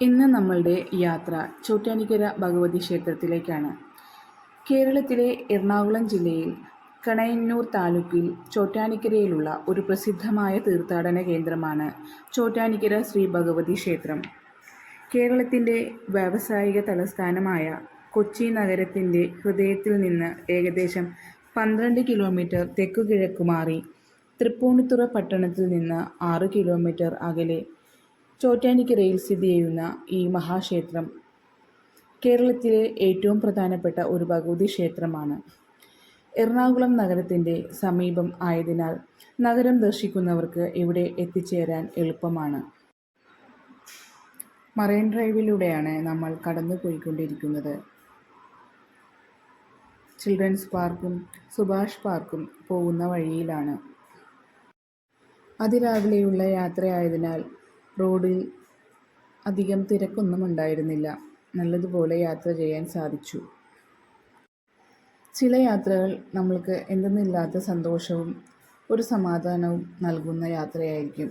ഇന്ന് നമ്മളുടെ യാത്ര ചോറ്റാനിക്കര ഭഗവതി ക്ഷേത്രത്തിലേക്കാണ്. കേരളത്തിലെ എറണാകുളം ജില്ലയിൽ കണയന്നൂർ താലൂക്കിൽ ചോറ്റാനിക്കരയിലുള്ള ഒരു പ്രസിദ്ധമായ തീർത്ഥാടന കേന്ദ്രമാണ് ചോറ്റാനിക്കര ശ്രീ ഭഗവതി ക്ഷേത്രം. കേരളത്തിന്റെ വ്യാവസായിക തലസ്ഥാനമായ കൊച്ചി നഗരത്തിന്റെ ഹൃദയത്തിൽ നിന്ന് ഏകദേശം പന്ത്രണ്ട് കിലോമീറ്റർ തെക്കുകിഴക്കുമാറി തൃപ്പൂണിത്തുറ പട്ടണത്തിൽ നിന്ന് ആറ് കിലോമീറ്റർ അകലെ ചോറ്റാനിക്കരയിൽ സ്ഥിതി ചെയ്യുന്ന ഈ മഹാക്ഷേത്രം കേരളത്തിലെ ഏറ്റവും പ്രധാനപ്പെട്ട ഒരു ഭഗവതി ക്ഷേത്രമാണ്. എറണാകുളം നഗരത്തിന്റെ സമീപം ആയതിനാൽ നഗരം ദർശിക്കുന്നവർക്ക് ഇവിടെ എത്തിച്ചേരാൻ എളുപ്പമാണ്. മറൈൻ ഡ്രൈവിലൂടെയാണ് നമ്മൾ കടന്നു പോയിക്കൊണ്ടിരിക്കുന്നത്. ചിൽഡ്രൻസ് പാർക്കും സുഭാഷ് പാർക്കും പോകുന്ന വഴിയിലാണ്. അതിരാവിലെയുള്ള യാത്രയായതിനാൽ റോഡിൽ അധികം തിരക്കൊന്നും ഉണ്ടായിരുന്നില്ല. നല്ലതുപോലെ യാത്ര ചെയ്യാൻ സാധിച്ചു. ചില യാത്രകൾ നമ്മൾക്ക് എന്തെന്നില്ലാത്ത സന്തോഷവും ഒരു സമാധാനവും നൽകുന്ന യാത്രയായിരിക്കും.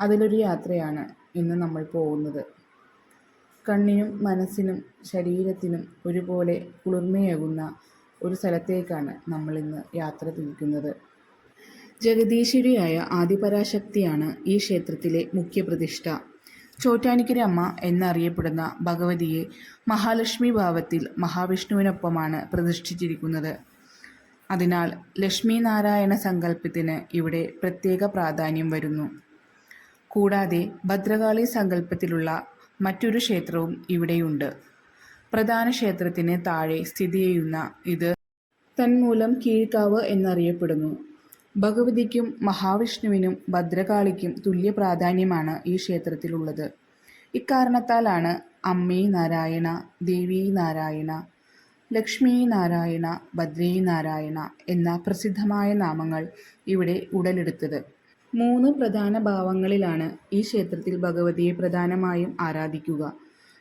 അതിലൊരു യാത്രയാണ് ഇന്ന് നമ്മൾ പോകുന്നത്. കണ്ണിനും മനസ്സിനും ശരീരത്തിനും ഒരുപോലെ കുളിർമയേകുന്ന ഒരു സ്ഥലത്തേക്കാണ് നമ്മളിന്ന് യാത്ര തിരിക്കുന്നത്. ജഗദീശ്വരിയായ ആദിപരാശക്തിയാണ് ഈ ക്ഷേത്രത്തിലെ മുഖ്യപ്രതിഷ്ഠ. ചോറ്റാനിക്കര അമ്മ എന്നറിയപ്പെടുന്ന ഭഗവതിയെ മഹാലക്ഷ്മി ഭാവത്തിൽ മഹാവിഷ്ണുവിനൊപ്പമാണ് പ്രതിഷ്ഠിച്ചിരിക്കുന്നത്. അതിനാൽ ലക്ഷ്മി നാരായണ സങ്കല്പത്തിന് ഇവിടെ പ്രത്യേക പ്രാധാന്യം വരുന്നു. കൂടാതെ ഭദ്രകാളി സങ്കല്പത്തിലുള്ള മറ്റൊരു ക്ഷേത്രവും ഇവിടെയുണ്ട്. പ്രധാന ക്ഷേത്രത്തിന് താഴെ സ്ഥിതി ചെയ്യുന്ന ഇത് തന്മൂലം കീഴ്ക്കാവ് എന്നറിയപ്പെടുന്നു. ഭഗവതിക്കും മഹാവിഷ്ണുവിനും ഭദ്രകാളിക്കും തുല്യ പ്രാധാന്യമാണ് ഈ ക്ഷേത്രത്തിലുള്ളത്. ഇക്കാരണത്താലാണ് അമ്മേ നാരായണ ദേവി നാരായണ ലക്ഷ്മി നാരായണ ഭദ്രേ നാരായണ എന്ന പ്രസിദ്ധമായ നാമങ്ങൾ ഇവിടെ ഉടലെടുത്തത്. മൂന്ന് പ്രധാന ഭാവങ്ങളിലാണ് ഈ ക്ഷേത്രത്തിൽ ഭഗവതിയെ പ്രധാനമായും ആരാധിക്കുക.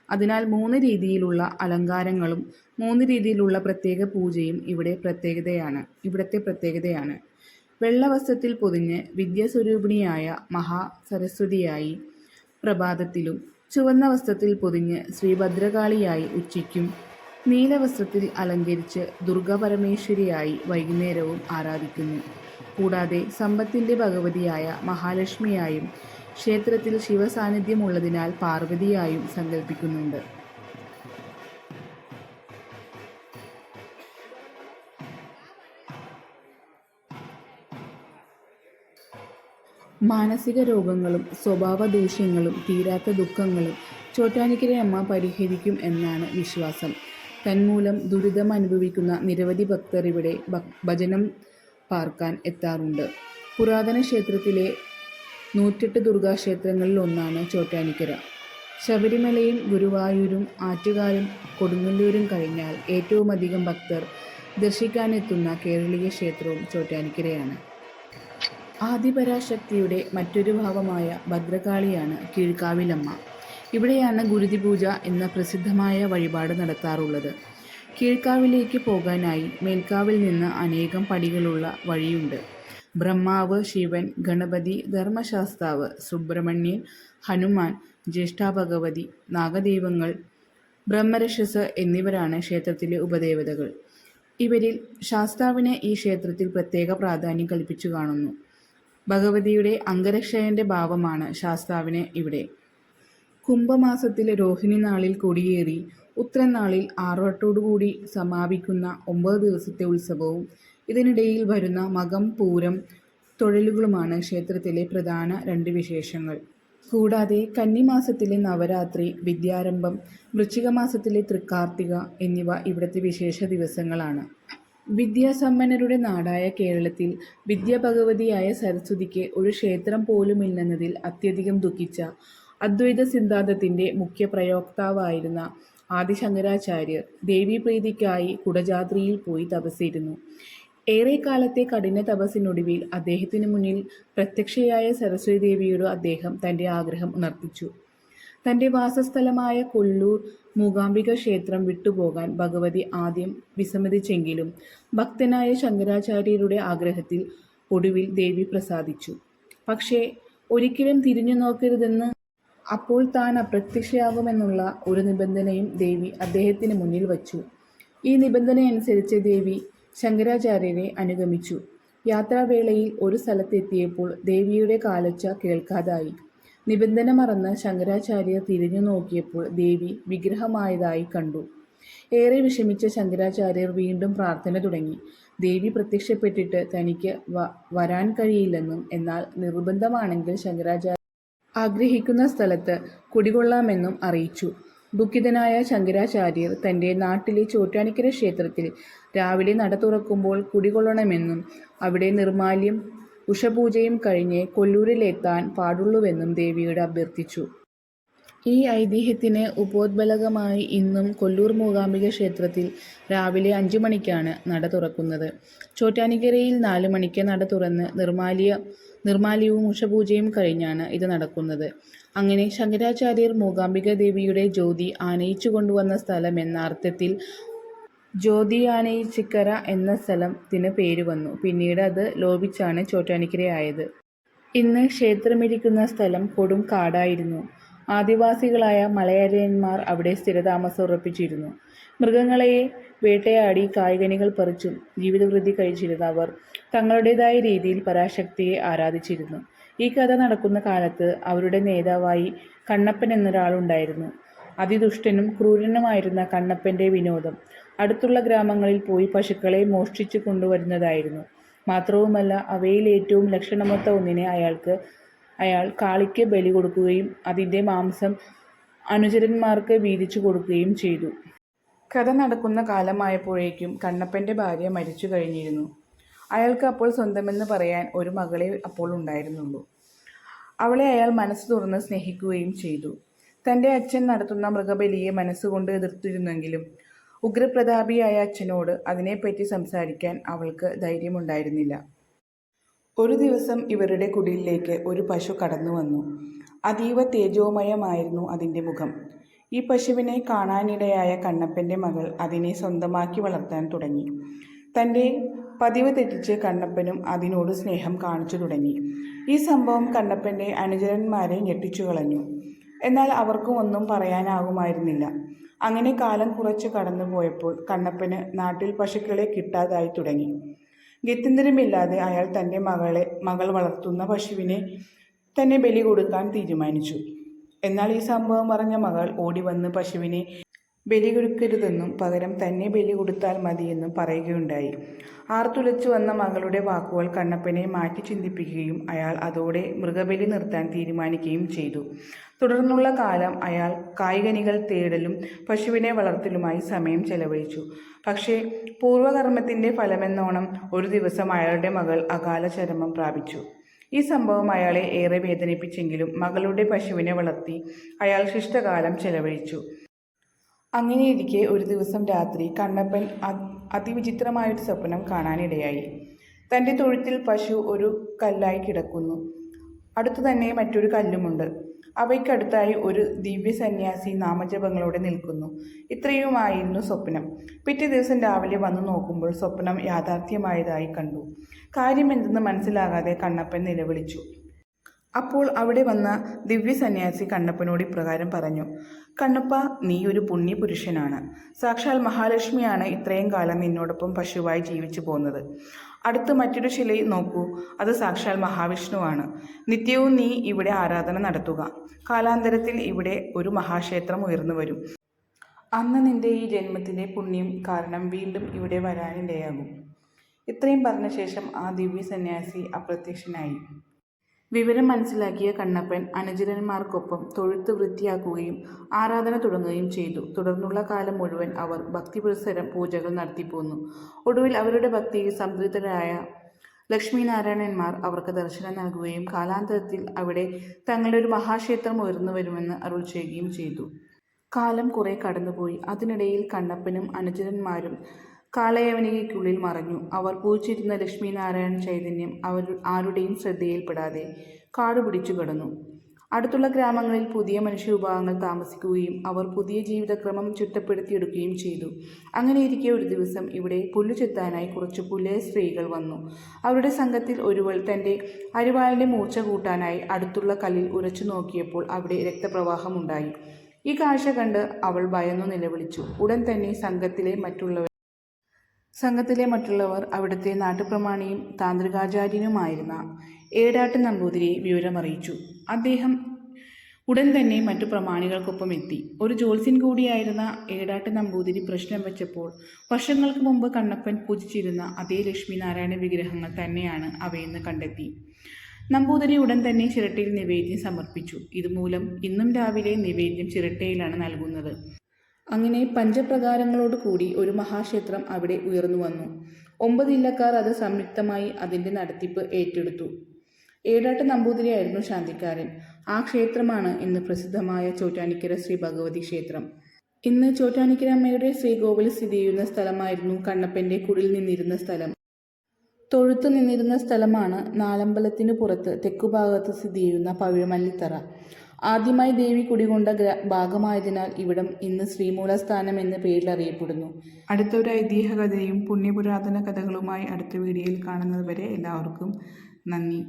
അതിനാൽ മൂന്ന് രീതിയിലുള്ള അലങ്കാരങ്ങളും മൂന്ന് രീതിയിലുള്ള പ്രത്യേക പൂജയും ഇവിടെ പ്രത്യേകതയാണ് ഇവിടുത്തെ പ്രത്യേകതയാണ്. വെള്ളവസ്ത്രത്തിൽ പൊതിഞ്ഞ് വിദ്യാസ്വരൂപിണിയായ മഹാസരസ്വതിയായി പ്രഭാതത്തിലും ചുവന്ന വസ്ത്രത്തിൽ പൊതിഞ്ഞ് ശ്രീഭദ്രകാളിയായി ഉച്ചയ്ക്കും നീലവസ്ത്രത്തിൽ അലങ്കരിച്ച് ദുർഗപരമേശ്വരിയായി വൈകുന്നേരവും ആരാധിക്കുന്നു. കൂടാതെ സമ്പത്തിന്റെ ഭഗവതിയായ മഹാലക്ഷ്മിയായും ക്ഷേത്രത്തിൽ ശിവസാന്നിധ്യമുള്ളതിനാൽ പാർവതിയായും സങ്കല്പിക്കുന്നുണ്ട് മാനസിക രോഗങ്ങളും സ്വഭാവ ദൂഷ്യങ്ങളും തീരാത്ത ദുഃഖങ്ങളും ചോറ്റാനിക്കരയമ്മ പരിഹരിക്കും എന്നാണ് വിശ്വാസം. തന്മൂലം ദുരിതം അനുഭവിക്കുന്ന നിരവധി ഭക്തർ ഇവിടെ ഭജനം പാർക്കാൻ എത്താറുണ്ട്. പുരാതന ക്ഷേത്രത്തിലെ നൂറ്റെട്ട് ദുർഗാക്ഷേത്രങ്ങളിൽ ഒന്നാണ് ചോറ്റാനിക്കര. ശബരിമലയും ഗുരുവായൂരും ആറ്റുകാലും കൊടുങ്ങല്ലൂരും കഴിഞ്ഞാൽ ഏറ്റവുമധികം ഭക്തർ ദർശിക്കാനെത്തുന്ന കേരളീയ ക്ഷേത്രവും ചോറ്റാനിക്കരയാണ്. ആദിപരാശക്തിയുടെ മറ്റൊരു ഭാവമായ ഭദ്രകാളിയാണ് കീഴ്ക്കാവിലമ്മ ഇവിടെയാണ് ഗുരുതി പൂജ എന്ന പ്രസിദ്ധമായ വഴിപാട് നടത്താറുള്ളത്. കീഴ്ക്കാവിലേക്ക് പോകാനായി മേൽക്കാവിൽ നിന്ന് അനേകം പടികളുള്ള വഴിയുണ്ട്. ബ്രഹ്മാവ് ശിവൻ ഗണപതി ധർമ്മശാസ്താവ് സുബ്രഹ്മണ്യൻ ഹനുമാൻ ജ്യേഷ്ഠാഭഗവതി നാഗദൈവങ്ങൾ ബ്രഹ്മരക്ഷസ് എന്നിവരാണ് ക്ഷേത്രത്തിലെ ഉപദേവതകൾ. ഇവരിൽ ശാസ്താവിനെ ഈ ക്ഷേത്രത്തിൽ പ്രത്യേക പ്രാധാന്യം കൽപ്പിച്ചു കാണുന്നു. ഭഗവതിയുടെ അംഗരക്ഷയന്റെ ഭാവമാണ് ശാസ്താവിന് ഇവിടെ. കുംഭമാസത്തിലെ രോഹിണി നാളിൽ കൊടിയേറി ഉത്രനാളിൽ ആറുവട്ടോടുകൂടി സമാപിക്കുന്ന ഒമ്പത് ദിവസത്തെ ഉത്സവവും ഇതിനിടയിൽ വരുന്ന മകം പൂരം തൊഴിലുകളുമാണ് ക്ഷേത്രത്തിലെ പ്രധാന രണ്ട് വിശേഷങ്ങൾ. കൂടാതെ കന്നിമാസത്തിലെ നവരാത്രി വിദ്യാരംഭം വൃശ്ചികമാസത്തിലെ തൃക്കാർത്തിക എന്നിവ ഇവിടുത്തെ വിശേഷ ദിവസങ്ങളാണ്. വിദ്യാസമ്പന്നരുടെ നാടായ കേരളത്തിൽ വിദ്യാഭഗവതിയായ സരസ്വതിക്ക് ഒരു ക്ഷേത്രം പോലുമില്ലെന്നതിൽ അത്യധികം ദുഃഖിച്ച അദ്വൈത സിദ്ധാന്തത്തിന്റെ മുഖ്യ പ്രയോക്താവായിരുന്ന ആദിശങ്കരാചാര്യർ ദേവീപ്രീതിക്കായി കുടജാദ്രിയിൽ പോയി തപസ്സിരുന്നു ഏറെക്കാലത്തെ കഠിന തപസ്സിനൊടുവിൽ അദ്ദേഹത്തിനു മുന്നിൽ പ്രത്യക്ഷയായ സരസ്വതി ദേവിയോട് അദ്ദേഹം തന്റെ ആഗ്രഹം ഉണർത്തിച്ചു. തന്റെ വാസസ്ഥലമായ കൊല്ലൂർ മൂകാംബിക ക്ഷേത്രം വിട്ടുപോകാൻ ഭഗവതി ആദ്യം വിസമ്മതിച്ചെങ്കിലും ഭക്തനായ ശങ്കരാചാര്യരുടെ ആഗ്രഹത്തിൽ ഒടുവിൽ ദേവി പ്രസാദിച്ചു പക്ഷേ ഒരിക്കലും തിരിഞ്ഞു നോക്കരുതെന്ന് അപ്പോൾ താൻ അപ്രത്യക്ഷയാകുമെന്നുള്ള ഒരു നിബന്ധനയും ദേവി അദ്ദേഹത്തിന് മുന്നിൽ വച്ചു. ഈ നിബന്ധനയനുസരിച്ച് ദേവി ശങ്കരാചാര്യരെ അനുഗമിച്ചു. യാത്രാവേളയിൽ ഒരു സ്ഥലത്തെത്തിയപ്പോൾ ദേവിയുടെ കാലൊച്ച കേൾക്കാതായി. നിബന്ധന മറന്ന് ശങ്കരാചാര്യർ തിരിഞ്ഞു നോക്കിയപ്പോൾ ദേവി വിഗ്രഹമായതായി കണ്ടു. ഏറെ വിഷമിച്ച ശങ്കരാചാര്യർ വീണ്ടും പ്രാർത്ഥന തുടങ്ങി. ദേവി പ്രത്യക്ഷപ്പെട്ടിട്ട് തനിക്ക് വരാൻ കഴിയില്ലെന്നും എന്നാൽ നിർബന്ധമാണെങ്കിൽ ശങ്കരാചാര്യ ആഗ്രഹിക്കുന്ന സ്ഥലത്ത് കുടികൊള്ളാമെന്നും അറിയിച്ചു. ദുഃഖിതനായ ശങ്കരാചാര്യർ തന്റെ നാട്ടിലെ ചോറ്റാനിക്കര ക്ഷേത്രത്തിൽ രാവിലെ നട തുറക്കുമ്പോൾ കുടികൊള്ളണമെന്നും അവിടെ നിർമ്മാല്യവും ഉഷഃപൂജയും കഴിഞ്ഞേ കൊല്ലൂരിലെത്താൻ പാടുള്ളൂവെന്നും ദേവിയോട് അഭ്യർത്ഥിച്ചു. ഈ ഐതിഹ്യത്തിന് ഉപോത്ബലകമായി ഇന്നും കൊല്ലൂർ മൂകാംബിക ക്ഷേത്രത്തിൽ രാവിലെ അഞ്ചു മണിക്കാണ് നട തുറക്കുന്നത്. ചോറ്റാനിക്കരയിൽ നാലു മണിക്ക് നട തുറന്ന് നിർമാലിയ നിർമാലിയവും ഉഷപൂജയും കഴിഞ്ഞാണ് ഇത് നടക്കുന്നത്. അങ്ങനെ ശങ്കരാചാര്യർ മൂകാംബിക ദേവിയുടെ ജ്യോതി ആനയിച്ചു കൊണ്ടുവന്ന സ്ഥലം എന്ന അർത്ഥത്തിൽ ജ്യോതിയാനയിച്ചിക്കര എന്ന സ്ഥലത്തിന് പേര് വന്നു പിന്നീട് അത് ലോപിച്ചാണ് ചോറ്റാനിക്കരയായത്. ഇന്ന് ക്ഷേത്രമിരിക്കുന്ന സ്ഥലം കൊടും കാടായിരുന്നു. ആദിവാസികളായ മലയാളിയന്മാർ അവിടെ സ്ഥിരതാമസം ഉറപ്പിച്ചിരുന്നു മൃഗങ്ങളെ വേട്ടയാടി കായികനികൾ പറിച്ചും ജീവിതവൃത്തി കഴിച്ചിരുന്ന അവർ തങ്ങളുടേതായ രീതിയിൽ പരാശക്തിയെ ആരാധിച്ചിരുന്നു. ഈ കഥ നടക്കുന്ന കാലത്ത് അവരുടെ നേതാവായി കണ്ണപ്പൻ എന്നൊരാളുണ്ടായിരുന്നു. അതിദുഷ്ടനും ക്രൂരനുമായിരുന്ന കണ്ണപ്പന്റെ വിനോദം അടുത്തുള്ള ഗ്രാമങ്ങളിൽ പോയി പശുക്കളെ മോഷ്ടിച്ചു കൊണ്ടുവരുന്നതായിരുന്നു. മാത്രവുമല്ല അവയിൽ ഏറ്റവും ലക്ഷണമൊത്ത ഒന്നിനെ അയാൾക്ക് അയാൾ കാളിക്ക് ബലി കൊടുക്കുകയും അതിന്റെ മാംസം അനുചരന്മാർക്ക് വീതിച്ചു കൊടുക്കുകയും ചെയ്തു. കഥ നടക്കുന്ന കാലമായപ്പോഴേക്കും കണ്ണപ്പന്റെ ഭാര്യ മരിച്ചു കഴിഞ്ഞിരുന്നു. അയാൾക്ക് അപ്പോൾ സ്വന്തമെന്ന് പറയാൻ ഒരു മകളെ അപ്പോൾ ഉണ്ടായിരുന്നുള്ളൂ. അവളെ അയാൾ മനസ്സ് തുറന്ന് സ്നേഹിക്കുകയും ചെയ്തു. തന്റെ അച്ഛൻ നടത്തുന്ന മൃഗബലിയെ മനസ്സുകൊണ്ട് എതിർത്തിരുന്നെങ്കിലും ഉഗ്രപ്രതാപിയായ അച്ഛനോട് അതിനെപ്പറ്റി സംസാരിക്കാൻ അവൾക്ക് ധൈര്യമുണ്ടായിരുന്നില്ല. ഒരു ദിവസം ഇവരുടെ കുടിലിലേക്ക് ഒരു പശു കടന്നു വന്നു അതീവ തേജോമയമായിരുന്നു അതിന്റെ മുഖം. ഈ പശുവിനെ കാണാനിടയായ കണ്ണപ്പന്റെ മകൾ അതിനെ സ്വന്തമാക്കി വളർത്താൻ തുടങ്ങി. തന്റെ പതിവ് തെറ്റിച്ച് കണ്ണപ്പനും അതിനോട് സ്നേഹം കാണിച്ചു തുടങ്ങി. ഈ സംഭവം കണ്ണപ്പന്റെ അനുചരന്മാരെ ഞെട്ടിച്ചുകളഞ്ഞു. എന്നാൽ അവർക്കും ഒന്നും പറയാനാകുമായിരുന്നില്ല. അങ്ങനെ കാലം കുറച്ചു കടന്നുപോയപ്പോൾ കണ്ണപ്പന് നാട്ടിൽ പശുക്കളെ കിട്ടാതായി തുടങ്ങി. ഗത്യന്തരമില്ലാതെ അയാൾ തന്റെ മകളെ മകൾ വളർത്തുന്ന പശുവിനെ തന്നെ ബലി കൊടുക്കാൻ തീരുമാനിച്ചു. എന്നാൽ ഈ സംഭവം അറിഞ്ഞ മകൾ ഓടി വന്ന് പശുവിനെ ബലി കൊടുക്കരുതെന്നും പകരം തന്നെ ബലി കൊടുത്താൽ മതിയെന്നും പറയുകയുണ്ടായി. ആർത്തുലച്ചു വന്ന മകളുടെ വാക്കുകൾ കണ്ണപ്പനെ മാറ്റി ചിന്തിപ്പിക്കുകയും അയാൾ അതോടെ മൃഗബലി നിർത്താൻ തീരുമാനിക്കുകയും ചെയ്തു. തുടർന്നുള്ള കാലം അയാൾ കായികനികൾ തേടലും പശുവിനെ വളർത്തലുമായി സമയം ചെലവഴിച്ചു. പക്ഷേ പൂർവകർമ്മത്തിന്റെ ഫലമെന്നോണം ഒരു ദിവസം അയാളുടെ മകൾ അകാല ചരമം പ്രാപിച്ചു. ഈ സംഭവം അയാളെ ഏറെ വേദനിപ്പിച്ചെങ്കിലും മകളുടെ പശുവിനെ വളർത്തി അയാൾ ശിഷ്ടകാലം ചെലവഴിച്ചു. അങ്ങനെയിരിക്കെ ഒരു ദിവസം രാത്രി കണ്ണപ്പൻ അതിവിചിത്രമായൊരു സ്വപ്നം കാണാനിടയായി. തന്റെ തൊഴുത്തിൽ പശു ഒരു കല്ലായി കിടക്കുന്നു. അടുത്തു തന്നെ മറ്റൊരു കല്ലുമുണ്ട്. അവയ്ക്കടുത്തായി ഒരു ദിവ്യ സന്യാസി നാമജപങ്ങളോടെ നിൽക്കുന്നു. ഇത്രയുമായിരുന്നു സ്വപ്നം. പിറ്റേ ദിവസം രാവിലെ വന്നു നോക്കുമ്പോൾ സ്വപ്നം യാഥാർത്ഥ്യമായതായി കണ്ടു. കാര്യമെന്തെന്ന് മനസ്സിലാകാതെ കണ്ണപ്പൻ നിലവിളിച്ചു. അപ്പോൾ അവിടെ വന്ന ദിവ്യസന്യാസി കണ്ണപ്പനോട് ഇപ്രകാരം പറഞ്ഞു. കണ്ണപ്പ നീ ഒരു പുണ്യപുരുഷനാണ്. സാക്ഷാൽ മഹാലക്ഷ്മിയാണ് ഇത്രയും കാലം നിന്നോടൊപ്പം പശുവായി ജീവിച്ചു പോകുന്നത് അടുത്ത് മറ്റൊരു ശിലയിൽ നോക്കൂ. അത് സാക്ഷാൽ മഹാവിഷ്ണുവാണ്. നിത്യവും നീ ഇവിടെ ആരാധന നടത്തുക. കാലാന്തരത്തിൽ ഇവിടെ ഒരു മഹാക്ഷേത്രം ഉയർന്നു വരും അന്ന് നിന്റെ ഈ ജന്മത്തിന്റെ പുണ്യം കാരണം വീണ്ടും ഇവിടെ വരാനിടയാകും. " ഇത്രയും പറഞ്ഞ ശേഷം ആ ദിവ്യസന്യാസി അപ്രത്യക്ഷനായി. വിവരം മനസ്സിലാക്കിയ കണ്ണപ്പൻ അനുചരന്മാർക്കൊപ്പം തൊഴുത്ത് വൃത്തിയാക്കുകയും ആരാധന തുടങ്ങുകയും ചെയ്തു. തുടർന്നുള്ള കാലം മുഴുവൻ അവർ ഭക്തിപുരസരം പൂജകൾ നടത്തിപ്പോന്നു. ഒടുവിൽ അവരുടെ ഭക്തിയിൽ സംതൃപ്തരായ ലക്ഷ്മീനാരായണന്മാർ അവർക്ക് ദർശനം നൽകുകയും കാലാന്തരത്തിൽ അവിടെ തങ്ങളുടെ ഒരു മഹാക്ഷേത്രം അരുൾ ചെയ്യുകയും ചെയ്തു. കാലം കുറെ കടന്നുപോയി. അതിനിടയിൽ കണ്ണപ്പനും അനുചരന്മാരും കാലയവനികയ്ക്കുള്ളിൽ മറഞ്ഞു. അവർ പൂജിച്ചിരുന്ന ലക്ഷ്മീനാരായണ ചൈതന്യം അവർ ആരുടെയും ശ്രദ്ധയിൽപ്പെടാതെ കാടുപിടിച്ചു കടന്നു. അടുത്തുള്ള ഗ്രാമങ്ങളിൽ പുതിയ മനുഷ്യ വിഭാഗങ്ങൾ താമസിക്കുകയും അവർ പുതിയ ജീവിതക്രമം ചിട്ടപ്പെടുത്തിയെടുക്കുകയും ചെയ്തു അങ്ങനെയിരിക്കെ ഒരു ദിവസം ഇവിടെ പുല്ലു ചെത്താനായി കുറച്ച് പുലയ സ്ത്രീകൾ വന്നു അവരുടെ സംഘത്തിൽ ഒരുവൾ തന്റെ അരിവാളിന്റെ മൂർച്ച കൂട്ടാനായി അടുത്തുള്ള കല്ലിൽ ഉരച്ചു നോക്കിയപ്പോൾ അവിടെ രക്തപ്രവാഹമുണ്ടായി ഈ കാഴ്ച കണ്ട് അവൾ ഭയന്നു നിലവിളിച്ചു ഉടൻ തന്നെ സംഘത്തിലെ മറ്റുള്ളവർ സംഘത്തിലെ മറ്റുള്ളവർ അവിടുത്തെ നാട്ടുപ്രമാണിയും താന്ത്രികാചാര്യനുമായിരുന്ന ഏടാട്ട് നമ്പൂതിരിയെ വിവരമറിയിച്ചു. അദ്ദേഹം ഉടൻ തന്നെ മറ്റു പ്രമാണികൾക്കൊപ്പം എത്തി. ഒരു ജ്യോത്സ്യൻ കൂടിയായിരുന്ന ഏടാട്ട് നമ്പൂതിരി പ്രശ്നം വെച്ചപ്പോൾ വർഷങ്ങൾക്ക് മുമ്പ് കണ്ണപ്പൻ പൂജിച്ചിരുന്ന അതേ ലക്ഷ്മിനാരായണ വിഗ്രഹങ്ങൾ തന്നെയാണ് അവയെന്ന് കണ്ടെത്തി. നമ്പൂതിരി ഉടൻ തന്നെ ചിരട്ടയിൽ നിവേദ്യം സമർപ്പിച്ചു. ഇതുമൂലം ഇന്നും രാവിലെ നിവേദ്യം ചിരട്ടയിലാണ് നൽകുന്നത്. അങ്ങനെ പഞ്ചപ്രകാരങ്ങളോട് കൂടി ഒരു മഹാക്ഷേത്രം അവിടെ ഉയർന്നു വന്നു. ഒമ്പത് ഇല്ലക്കാർ അത് സംയുക്തമായി അതിന്റെ നടത്തിപ്പ് ഏറ്റെടുത്തു. ഏടാട്ട് നമ്പൂതിരിയായിരുന്നു ശാന്തിക്കാരൻ. ആ ക്ഷേത്രമാണ് ഇന്ന് പ്രസിദ്ധമായ ചോറ്റാനിക്കര ശ്രീ ഭഗവതി ക്ഷേത്രം. ഇന്ന് ചോറ്റാനിക്കര അമ്മയുടെ ശ്രീകോവിൽ സ്ഥിതി ചെയ്യുന്ന സ്ഥലമായിരുന്നു കണ്ണപ്പന്റെ കുടിൽ നിന്നിരുന്ന സ്ഥലം. തൊഴുത്ത് നിന്നിരുന്ന സ്ഥലമാണ് നാലമ്പലത്തിന് പുറത്ത് തെക്കുഭാഗത്ത് സ്ഥിതി ചെയ്യുന്ന പവിഴമല്ലിത്തറ. ആദ്യമായി ദേവി കുടികൊണ്ട ഭാഗമായതിനാൽ ഇവിടം ഇന്ന് ശ്രീമൂലസ്ഥാനം എന്ന പേരിൽ അറിയപ്പെടുന്നു. അടുത്തൊരു ഐതിഹ്യ കഥയും പുണ്യപുരാതന കഥകളുമായി അടുത്ത വീഡിയോയിൽ കാണുന്നതുവരെ എല്ലാവർക്കും നന്ദി.